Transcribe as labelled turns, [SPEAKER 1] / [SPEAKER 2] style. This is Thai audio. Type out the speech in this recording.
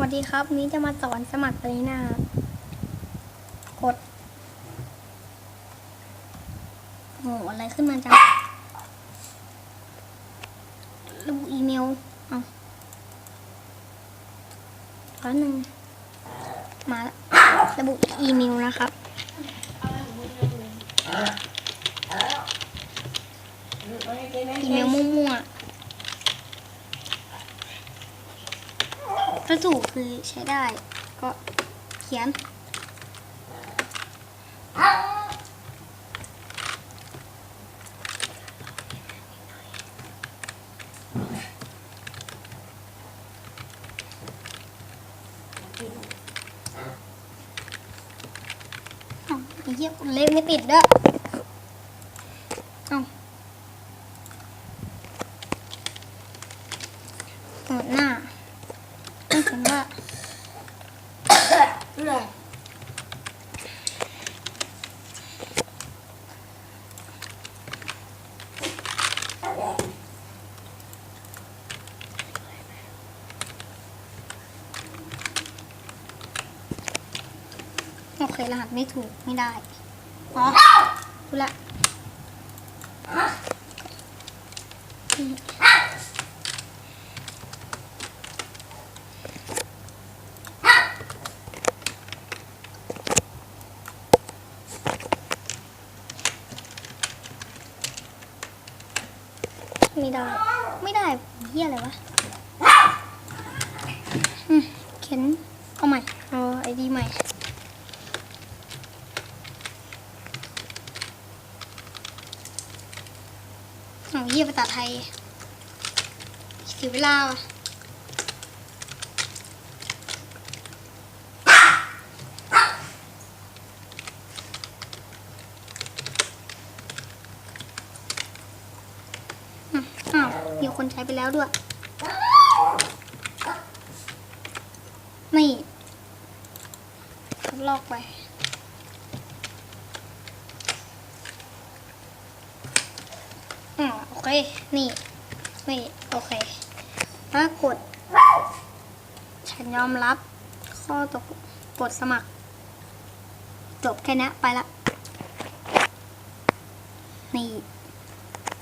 [SPEAKER 1] วัสดีครับวันนี้จะมาสอนสมัครเลยนะกดโหอะไรขึ้นมาจังระบุอีเมลเอาแป๊บนึงมาระบุอีเมลนะครับอีเมลมั่วๆ ถ้าถูคือใช้ได้ ก็เขียนเอ้าไอ้เหี้ยเลขไม่ติดด้วยเอ้าหมดหน้า ไม่เห็นว่าโอเครหัสไม่ถูกไม่ได้ อ๋อรู้ละ ไม่ได้ ไม่ได้เฮียอะไรวะอืมเขียนเอาใหม่ เอาไอดีใหม่เอาเฮียภาษาไทยเสียเวลาว่ะอืมอ้าว มีคนใช้ไปแล้วด้วย นี่ลอกไปอ๋อโอเค นี่ นี่ โอเคถ้ากด ฉันยอมรับ ข้อตกกดสมัคร จบแค่นี้ไปละ นี่